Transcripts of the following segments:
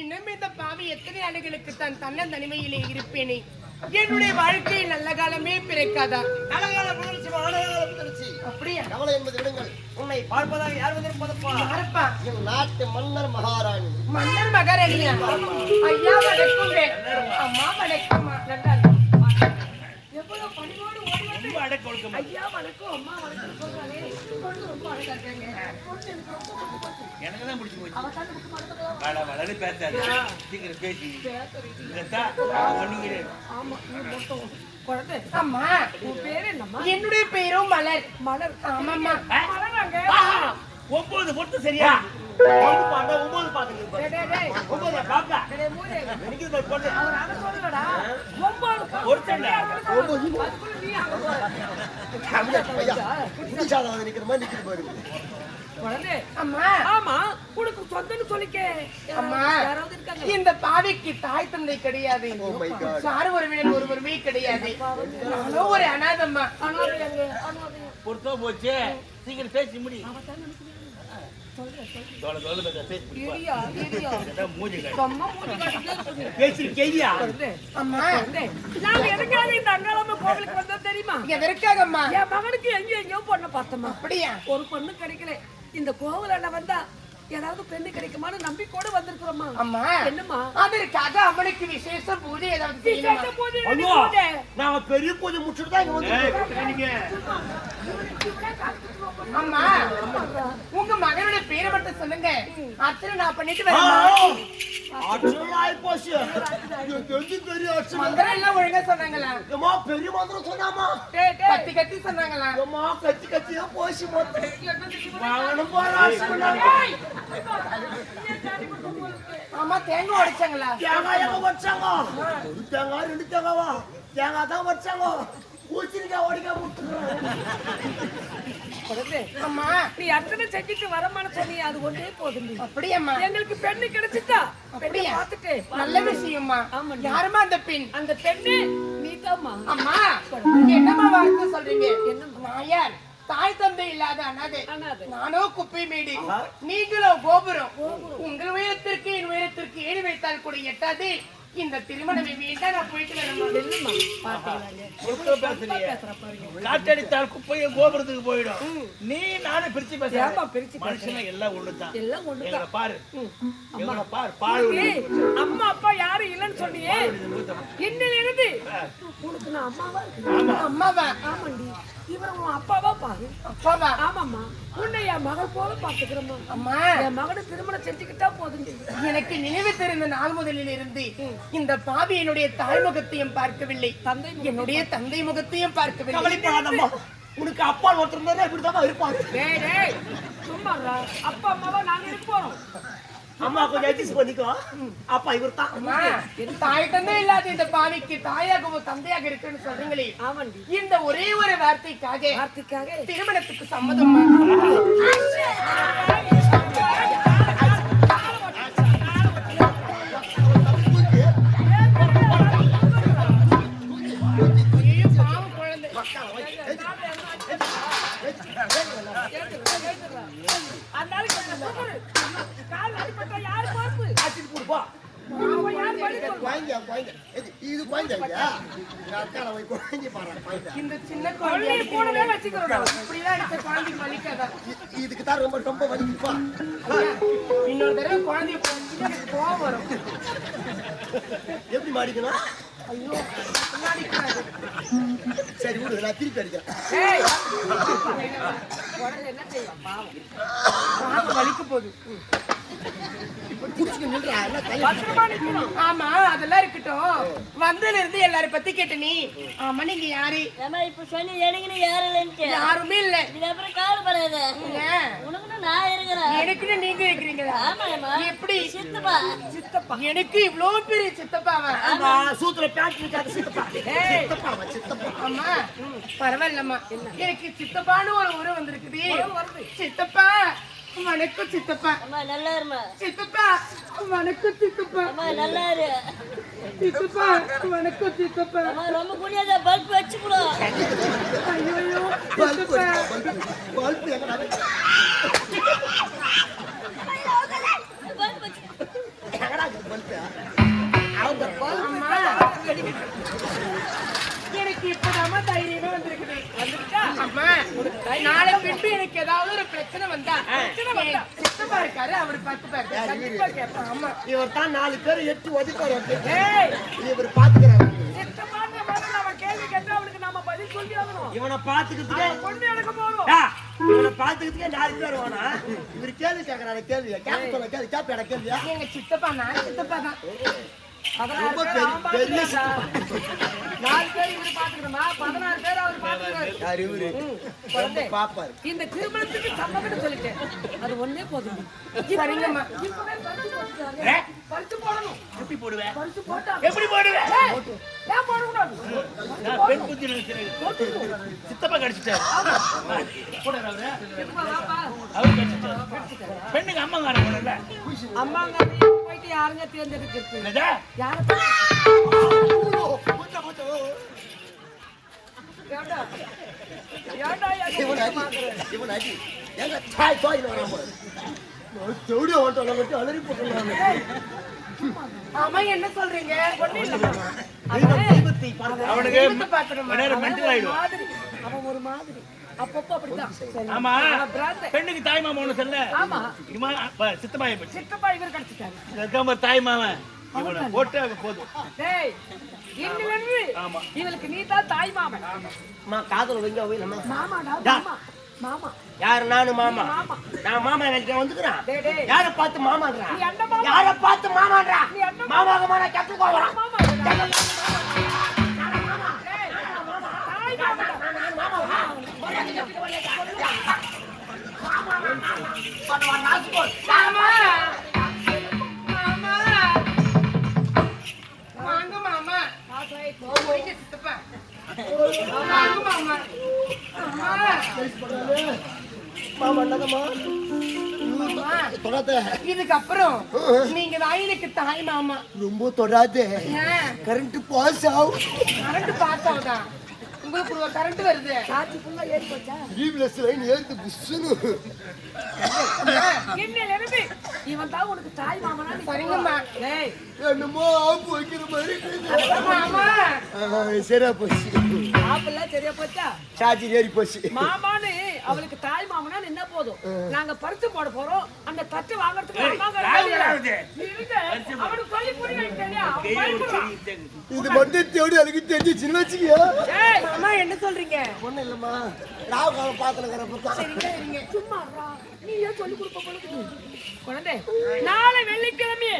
இன்னும் இந்த பாவி எத்தனை ஆண்டுகளுக்கு தான் தன்ன தனிமையிலே இருப்பேனே? என்னுடைய வாழ்க்கையில் நல்ல காலமே பிறக்காதா? புதர்ச்சி அப்படியா? கவலை என்பது விடுங்கள் உன்னை பார்ப்பதாக யார் வந்திருப்பதப்பா? யாரப்பா? என் நாட்டு மன்னர் மகாராணி. மன்னர் மகாராணியா? ஐயா வணக்கங்க அம்மா வணக்கம்மா. நல்லா அடக்க ஒழுக்கமா ஐயா வணக்கம். அம்மா வணக்கம். சொல்றாளே. பொண்ணு ரொம்ப அழகா இருக்காங்க. பொண்ணு எனக்கு ரொம்ப பிடிச்சு போச்சு. எனக்கு தான் பிடிச்சி போச்சு. அவ கண்ணு முக்கு மடக்கதான் வள வளரு பேசாது சீக்கிரம் பேசி. இதத்தா ஒண்ணு கிடையாது ஆமா நீ மட்டும் குழந்தை. அம்மா உன் பேரு என்னம்மா? என்னுடைய பேரும் மலர். மலர். ஆமாம்மா. மலராங்க. ஒன்பது பொட்டு சரியா? ஒன்பது பாட்டா ஒன்பது பாத்துங்க டேய், டேய், டேய். ஒன்பது பாக்கா. ஒன்பது ஒருத்தன் சரியா சாதம் நிக்கிற மாதிரி பாருங்க இந்த பாவிக்கு தாய் தந்தை கிடையாது. Oh. சார் உறவினர் ஒருவருமே கிடையாது. நானும் ஒரு அனாதம்மா. பொறுத்தோ போச்சு. சீக்கிரம் பேசி முடி. தெரியுமா என் மகனுக்கு எங்கேயும் எங்கேயும் பொண்ணை பார்த்தோமா அப்படியா? ஒரு பொண்ணு கிடைக்கல. இந்த கோவில வந்தா ஏதாவது பெண்ணு கிடைக்குமான்னு நம்பிக்கையோடு வந்திருக்கிறோமா? அம்மா. என்னம்மா? அதற்காக அவனுக்கு விசேஷ பூஜை ஏதாவது? விசேஷ பூஜை பூஜை? நாம பெரிய பூஜை முடிச்சுட்டு தான் இங்க வந்து. அம்மா உங்க மகனுடைய பேரை மட்டும் சொல்லுங்க. அத்தனை நான் பண்ணிட்டு வரேன் பெரிய மந்திரம் சொன்னாமா. கத்தி கத்தி சொன்னாங்களா? கத்தி கத்தியா போச்சு மொத்தம். ஆமா தேங்காய் உடைச்சாங்களா? தேங்காய் எங்க வச்சாங்க ஒரு தேங்காய் ரெண்டு தேங்காவா? தேங்காய் தான் வச்சாங்க பூச்சிருக்கா ஓடிக்கா அம்மா. நீ அர்ச்சனை செஞ்சுட்டு வரமான்னு சொன்னி அது ஒன்றே போதும் அப்படியாம்மா. எங்களுக்கு பெண்ணு கிடைச்சிட்டா? பெண்ணை? பார்த்துட்டு நல்ல விஷயம்மா. ஆமாண்டி. யாருமா அந்த பெண்? அந்த பெண்ணு நீதாம்மா. அம்மா என்னம்மா வார்த்தை சொல்றீங்க? நான் யார் தாய் தந்தை இல்லாத அனாதை. அனாதை. நானோ குப்பை மேடு. நீங்களோ கோபுரம். உங்கள் உயரத்திற்கு என் உயரத்திற்கு ஏழு வைத்தால் கூட எட்டாது. இந்த திருமணமே நான் போயிட்டு வரேன் காற்றடித்தால் குப்பையை கோபுரத்துக்கு போயிடும். நீ நானும் பிரிச்சு பேச ஏம்மா பிரிச்சு மனுஷன எல்லாம் ஒண்ணுதான். எல்லாம் ஒண்ணுதான். எங்களை பாரு. எங்களை பாரு. பாரு அம்மா அப்பா யாரும் இல்லைன்னு சொன்னியே. இன்னில இருந்து உனக்கு நான் அம்மாவா இருக்கேன்? அம்மாவா? ஆமாண்டி. இவரை உன் அப்பாவா பாரு. அப்பாவா? ஆமாம்மா. உன்னை என் மகள் போல பாத்துக்கிறோம்மா அம்மா. என் மகனை திருமணம் செஞ்சுக்கிட்டா போதும். எனக்கு நினைவு தெரிந்த நாள் முதலில் இருந்து இந்த பாவி என்னுடைய தாய் முகத்தையும் பார்க்கவில்லை. தந்தை என்னுடைய தந்தை முகத்தையும் பார்க்கவில்லை. கவலைப்படாதம்மா. உனக்கு அப்பா ஒருத்தர் இருந்தா இப்படிதான் இருப்பாங்க டேய் டேய். சும்மா இருடா. அப்பா அம்மாவா நாங்க இருக்க போறோம் அம்மா கொஞ்சம் அட்ஜஸ்ட் பண்ணிக்கோ. அப்பா இவர் தான் அம்மா, தாய் தந்தை இல்லாத இந்த பாவிக்கு தாயாகவோ தந்தையாக இருக்குன்னு சொல்றீங்களே. ஆமாண்டி. இந்த ஒரே ஒரு வார்த்தைக்காக வார்த்தைக்காக. திருமணத்துக்கு சம்மதமா போய் பாரு இந்த சின்ன குழந்தை கூடவே வச்சுக்கிறோம் இப்படிலாம் அடிச்ச குழந்தைக்கு வலிக்காதா இதுக்கு தான் ரொம்ப ரொம்ப வலிக்குப்பா இன்னொரு தடவை குழந்தைய போச்சுன்னா எனக்கு கோவம் வரும் எப்படி மாடிக்கணும் ஐயோ சரி விடு நான் திருப்பி அடிக்கிறேன் என்ன செய்வான் பாவம். பாவம். வலிக்க போகுது ஆமா அதெல்லாம் இருக்கட்டும். வந்ததுல இருந்து எல்லாரும் பத்தி கேட்ட நீ. ஆமா நீங்க யாரு? இப்ப எனக்குன்னு யாரும் இல்லைன்ட்டு. யாருமே இல்ல. இதுக்கப்புறம். ஏன்? உனக்குன்னு நான் இருக்கிறேன். எனக்குன்னு நீங்க இருக்கிறீங்களா. எப்படி? சித்தப்பா. சித்தப்பா. எனக்கு இவ்வளவு பெரிய சித்தப்பாவா ஆமா. சூத்துல பேண்ட் இருக்காது சித்தப்பா. சித்தப்பா அவன் சித்தப்பா. அம்மா பரவாயில்லம்மா. எனக்கு சித்தப்பான்னு ஒரு உறவு வந்திருக்குது. சித்தப்பா வணக்கம் சித்தப்பா. அம்மா, நல்லா இரும்மா. சித்தப்பா வணக்கம் சித்தப்பா. அம்மா, நல்லா இரு. சித்தப்பா வணக்கம் சித்தப்பா. அம்மா, ரொம்ப குனியாத, பல்ப் வச்சு கொடு. ஐயோ பல்ப் சித்தப்பா. பல்ப் எனக்கு இப்பதாம்மா தைரியமே வந்திருக்குது. வந்துருச்சா? அம்மா. நாளை பின்பு எனக்கு ஏதாவது ஒரு பிரச்சனை வந்தா பிரச்சனை வந்தா? சித்தப்பா இருக்காரு அவரு பார்த்து பாரு. கண்டிப்பா கேட்பேன் ஆமா இவர் தான் நாலு பேர் எட்டு ஒதுக்காரு இவர் பாத்துக்கிறாரு. சித்தப்பான்ற மாதிரி கேள்வி கேட்டா அவனுக்கு நாம பதில் சொல்லி ஆகணும். இவனை பாத்துக்கிறதுக்கே பொண்ணு எடுக்க போறோம். இவனை பாத்துக்கிறதுக்கே நாலு பேர் வேணா இவர் கேள்வி கேட்கறாரு கேள்வி. கேட்க சொல்ல கேள்வி. கேட்பேடா கேள்வியா எங்க சித்தப்பா நான் சித்தப்பா தான். ரொம்ப பெரிய. நாலு பேர் இவரு பாத்துக்கணுமா? பதினாறு பேர் குழந்தை, பாப்பாரு. இந்த திருமணத்துக்கு சம்மதம் சொல்லிட்டேன். அது ஒண்ணே போதும். சரிங்கம்மா. இப்பவே பரிசு போட்டுட்டாங்க. பரிசு போடணும். எப்படி போடுவேன் பரிசு போட்டா. எப்படி போடுவேன் ஏய், ஏன் போடக்கூடாது? நான் பெண் புத்தி சித்தப்பா கடிச்சிட்டாரு. கூட அவரு. கடிச்சிட்டாரு. பெண்ணுக்கு அம்மா காரணம் அம்மாங்க அம்மையும் போயிட்டு யாருங்க தேர்ந்தெடுக்கிறது? என்னதா? இவன் என்ன சொல்றீங்க? அவன் ஒரு மாதிரி. அப்பப்போ அப்படித்தான் சரி. ஆமா. அவன் பெண்ணுக்கு தாய் மாமா ஒண்ணு சொல்ல ஆமா ப- சித்தப்பா இவர். கிடைச்சிட்டாரு. இருக்காம தாய் மாமன் இவனை போட்டு போதும். டேய் இன்னிலிருந்து ஆமா. இவளுக்கு நீ தான் தாய் மாமன். அம்மா காதல் வைங்க போயிலம்மா மாமாடா டா. மாமா மாமா. யார்? நானு மாமா. மாமா. நான் மாமா வேலைக்கு வந்துக்கிறேன் டேய் டேய். யார பார்த்து மாமான்றா? நீ அண்ணன் மாமா. யார பார்த்து மாமான்றா? நீ மாமா. கத்து போறான் மாமா டேய், தாய் மாமன்டா. மாமா. மாமா. தொடாத. இதுக்கப்புறம் நீங்க தான் எனக்கு தாய் மாமா. ரொம்ப தொடாத. கரண்ட் பாஸ் ஆகும். கரண்ட் பாஸ் ஆகுதா? உங்களுக்கு கரண்ட் வருது. சாட்சி ஃபுல்லா ஏறி போச்சா? ஈவ்லெஸ் லைன் ஏறுது புஷ்ஷுன்னு. இன்னிலிருந்து இவன் தான் உனக்கு தாய் மாமனா சரிங்கம்மா டேய். என்னமோ ஆப்பு வைக்கிற மாதிரி. மாமா. சரியா போச்சு. ஆப்பெல்லாம் சரியா போச்சா? சார்ஜர் ஏறி போச்சு. மாமான்னு அவளுக்கு தாய் மாமனா என்ன போதும். நாங்க பரிசு போட போறோம். அந்த தட்டு வாங்குறதுக்கு. இது? மட்டும் தேடி எனக்கு தெரிஞ்சிச்சுன்னு வச்சுக்கியா. என்ன சொல்றீங்க? ஒண்ணும் இல்லம்மா. ராவு காலம் இருங்க சும்மா. நீ ஏன் கொடுப்ப போல இருக்குது? குழந்தை, நாளை வெள்ளிக்கிழமை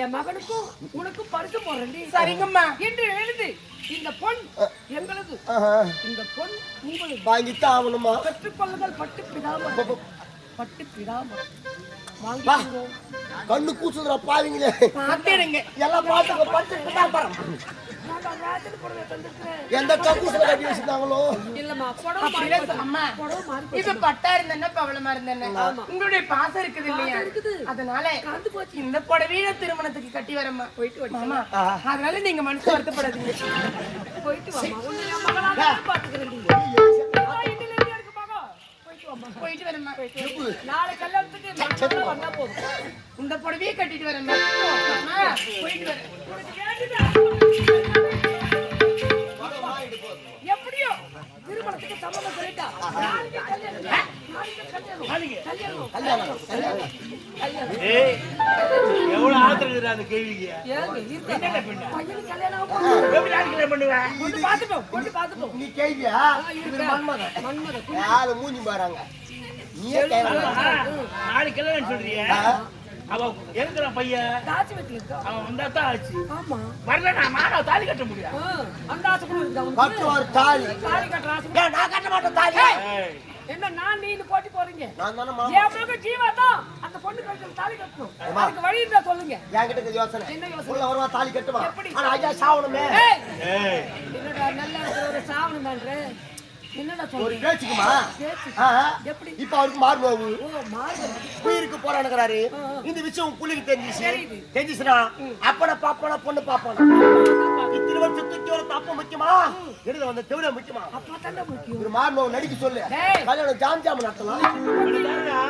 என் மகனுக்கும் உனக்கும் பரிசு போடுறேன்டி. சரிங்கம்மா. இன்று எழுது இந்த பொன் எங்களது இந்த பொன் உங்களது வாங்கித்தான் ஆகணுமா? பெற்றுக்கொள்ளுங்கள் பட்டு பிதாம பட்டு பிதாம வா. வாங்கிக்கோங்க கண்ணு கூசுதுடா பாவீங்களே. எல்லாம் பார்த்துங்க பத்து தான் எந்த கக்கூசில கட்டி வச்சிருந்தாங்களோ இல்லம்மா, புடவை அம்மா. இது பட்டா இருந்தேன்னா பவளமா இருந்தேன்னா. உங்களுடைய பாசம் இருக்குது இல்லையா? இருக்குது. அதனால. இந்த புடவையில திருமணத்துக்கு கட்டி வரமா போயிட்டு மாமா அதனால நீங்க மனசு வருத்தப்படாதீங்க. போயிட்டு வாம்மா. உன்னை என் மகளாக நான் பார்த்துக்கிறேன்டி. வா, இன்னிலிருந்து எனக்கு மகன். போயிட்டு வரமா நாளை கல்யாணத்துக்கு வந்தா போதும். இந்த புடவையே கட்டிட்டு வரமா போயிட்டு வரேன். எவ்வளவு ஆத்திரம் அந்த கேள்விக்கு நீ கேள்வியா மன்மத மூஞ்சி பாருங்க கேள்வி நாளைக்கு கல்யாணம் சொல்றிய அவ இருக்கிற பையன் தாச்சி வெட்டி இருக்கா அவன் வந்தா தான் ஆச்சு. ஆமா. வரல நான் மாடா தாலி கட்ட முடியும் அந்த ஆசை கூட தாலி. தாலி ஆசை நான் கட்ட மாட்டேன் தாலி. என்ன நான் நீ போட்டி போறீங்க? நான் தானே மாமா என் மகன் ஜீவா தான் அந்த பொண்ணு கழுத்துல தாலி கட்டணும். அதுக்கு வழி இருந்தா சொல்லுங்க. என்கிட்ட இருக்குது யோசனை. என்ன யோசனை? உள்ள வருவா தாலி கட்டுவா. எப்படி? ஆனா ஐயா சாவணுமே. ஏய். ஏய், என்னடா நல்லா ஒரு சாவணம் ஒரு பேச்சுக்குமா? இப்ப அவருக்கு மார்கழி உயிருக்கு போறானுங்கிறாரு. இந்த விஷயம் புள்ளிக்கு தெரிஞ்சிச்சு. தெரிஞ்சிச்சுனா அப்பனை பாப்பனா பொண்ணு பாப்பானா? வர தப்பு முக்கியமா? எழுத வந்த தெவிட முக்கியமா? ஒரு மாறுபாவு நடிக்க சொல்லு. கல்யாணம் ஜாம் ஜாம் நடத்தலாம். அப்படிதானடா?